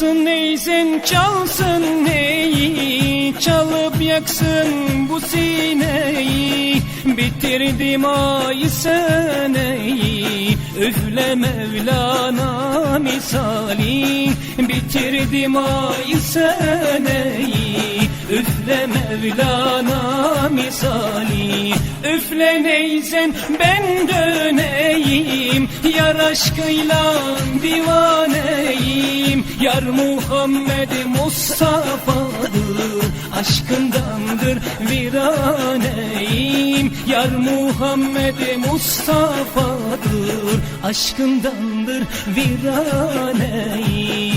Çalsın neyzen çalsın neyi? Çalıp yaksın bu sineyi. Bitirdim ay seneyi. Üfle Mevlana misali. Bitirdim ay seneyi Üfle Mevlana misali. Üfle neyzen ben döneyim. Yar aşkıyla divaneyim. Yar Muhammed Mustafa'dır Aşkındandır viraneyim. Yar Muhammed Mustafa'dır Aşkındandır viraneyim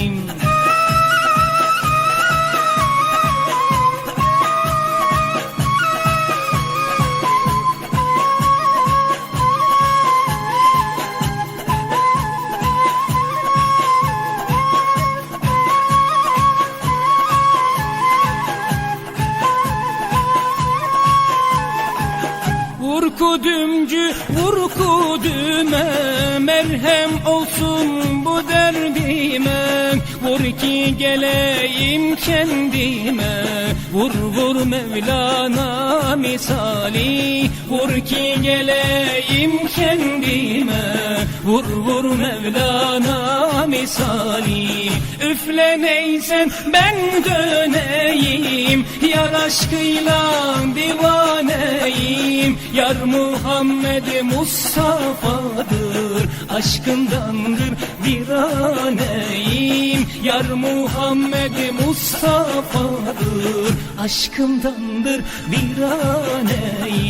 Vur kudümcü vur kudüme Merhem olsun bu derdime. Vur ki geleyim kendime Vur vur Mevlana misali Vur ki geleyim kendime. Vur vur Mevlana misali. Üfle neysen ben döneyim. Yar aşkıyla divaneyim. Yar Muhammed Mustafa'dır. Aşkındandır viraneyim Yar Muhammed Mustafa'dır. Aşkımdandır viraneyim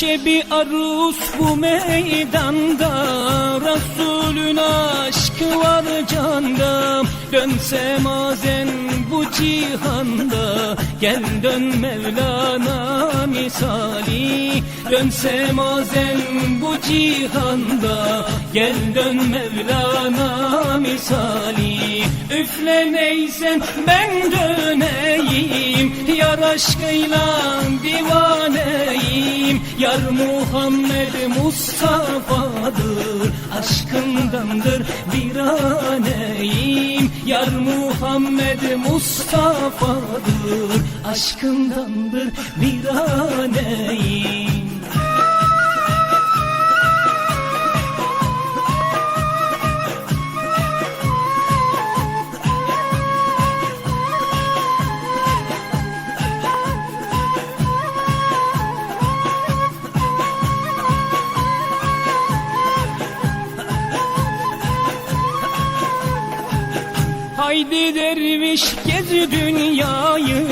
Şebi arus bu meydanda. Resulün aşkı var canda. Dönse mazen bu cihanda. Gel dön Mevlana misali. Dönse mazen bu cihanda. Gel dön Mevlana Üfle neysen ben döneyim. Yar aşkıyla divaneyim. Yar Muhammed Mustafa'dır Aşkındandır viraneyim Yar Muhammed Mustafa'dır Aşkındandır viraneyim Haydi derviş gez dünyayı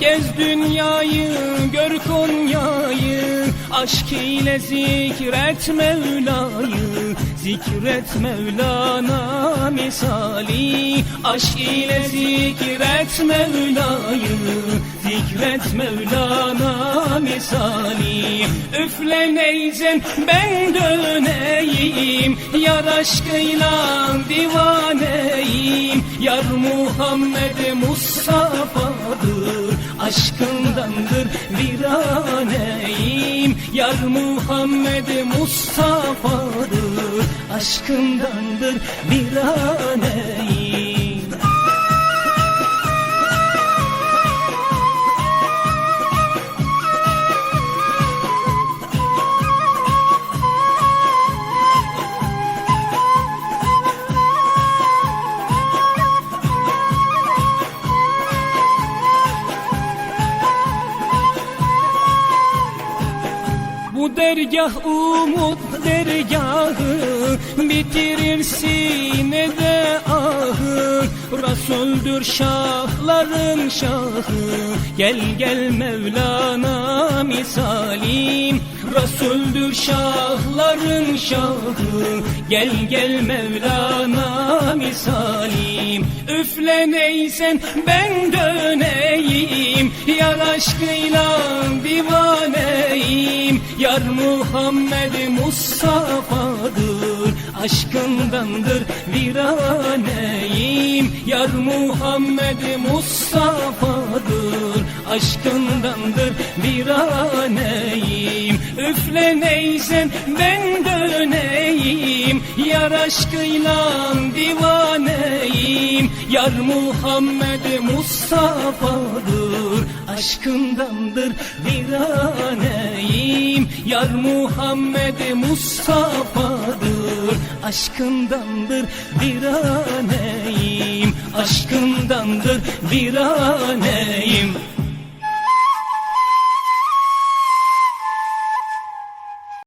Gez dünyayı gör Konya'yı. Aşk ile zikret Mevla'yı Zikret Mevlana misali. Aşk ile zikret Mevla'yı Zikret Mevlana misali. Üfle neyzen ben döneyim. Yar aşkıyla divaneyim Yar Muhammed Mustafa'dır Aşkındandır viraneyim. Yar Muhammed Mustafa'dır Aşkındandır viraneyim Bu dergah umut dergahı Bitirir sinede ahı. Resuldür şahların şahı Gel gel Mevlana misalim. Resuldür şahların şahı Gel gel Mevlana misalim. Üfle neysen ben döneyim Yar aşkıyla Muhammed Mustafa'dır Aşkındandır viraneyim Yar Muhammed Mustafa'dır Aşkındandır viraneyim Üfle neyzen ben döneyim Yar aşkıyla divaneyim Yar Muhammed Mustafa'dır Aşkındandır viraneyim Yar Muhammed Mustafa'dır Aşkındandır viraneyim Aşkındandır viraneyim